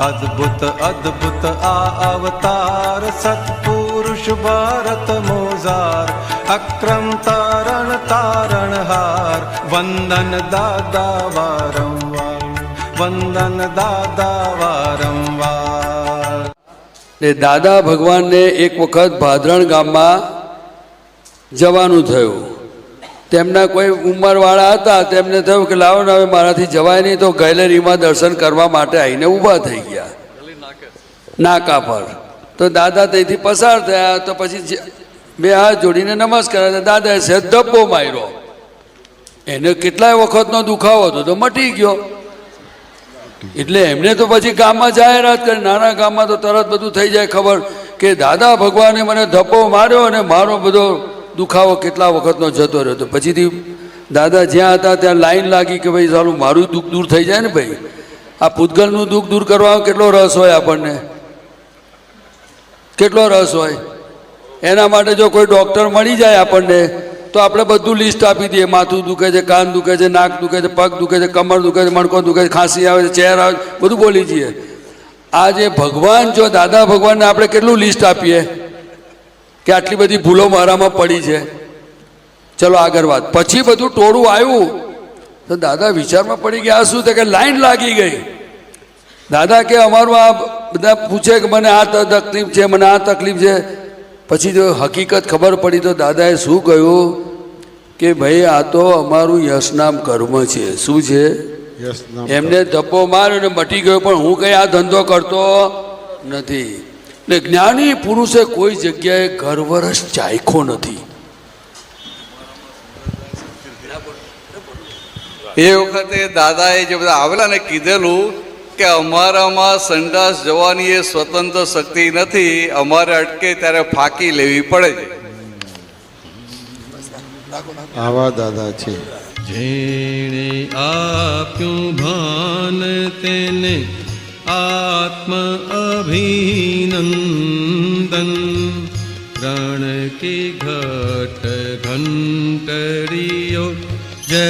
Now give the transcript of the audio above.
અદ્ભુત અદ્ભુત આ અવતાર સત્પુરુષ ભારત મોઝાર. અક્રમ તારણ તારણ હાર. વંદન દાદા વારંવાર. વંદન દાદા વારંવાર. ને દાદા ભગવાનને એક વખત ભાદરણ ગામમાં જવાનું થયું. તેમના કોઈ ઉંમરવાળા હતા, તેમને થયું કે લાવો ને હવે મારાથી જવાય નહીં, તો ગેલેરીમાં દર્શન કરવા માટે આવીને ઊભા થઈ ગયા. નાકા પર. તો દાદા ત્યાંથી પસાર થયા, તો પછી બે હાથ જોડીને નમસ્કાર. દાદાએ સહેજ ધબ્બો માર્યો. એને કેટલાય વખતનો દુખાવો હતો, તો મટી ગયો. એટલે એમને તો પછી ગામમાં જાહેરાત કરી, નાના ગામમાં તો તરત બધું થઈ જાય ખબર કે દાદા ભગવાને મને ધપ્પો માર્યો અને મારો બધો દુખાવો કેટલા વખતનો જતો રહ્યો તો પછીથી દાદા જ્યાં હતા ત્યાં લાઈન લાગી કે ભાઈ સારું મારું દુઃખ દૂર થઈ જાય ને ભાઈ? આ પૂતગલનું દુઃખ દૂર કરવામાં કેટલો રસ હોય આપણને? કેટલો રસ હોય? એના માટે જો કોઈ ડૉક્ટર મળી જાય આપણને, તો આપણે બધું લિસ્ટ આપી દઈએ. માથું દુખે છે, કાન દુખે છે, નાક દુખે છે, પગ દુખે છે, કમર દુખે છે, મણકો દુખે છે, ખાંસી આવે છે, ચહેરા આવે બધું બોલી જઈએ. આ જે ભગવાન જો દાદા ભગવાનને આપણે કેટલું લિસ્ટ આપીએ? કે આટલી બધી ભૂલો મારામાં પડી છે. ચલો આગળ વાત. પછી બધું ટોળું આવ્યું. તો દાદા વિચારમાં પડી ગયા શું છે કે લાઈન લાગી ગઈ. દાદા કે અમારું આ બધા પૂછે કે મને આ તકલીફ છે મને આ તકલીફ છે. પછી જો હકીકત ખબર પડી તો દાદાએ શું કહ્યું? કે ભાઈ આ તો અમારું યશનામ કર્મ છે. શું છે? એમને ધપ્પો માર્યો ને મટી ગયો પણ હું કઈ આ ધંધો કરતો નથી. ને જ્ઞાની પુરુષે કોઈ જગ્યાએ ગર્વરસ ચાખ્યો નથી. એ વખતે દાદાએ જે બધા આવેલા ને કીધેલું કે અમારામાં સંડાસ જવાની એ સ્વતંત્ર શક્તિ નથી અમારે અટકે ત્યારે ફાંકી લેવી પડે છે. આવા દાદા છે. જેણે આપ્યું ભાન તેને આત્મ અભિનંદન પ્રાણ કે ઘટ ઘંટડીયો જય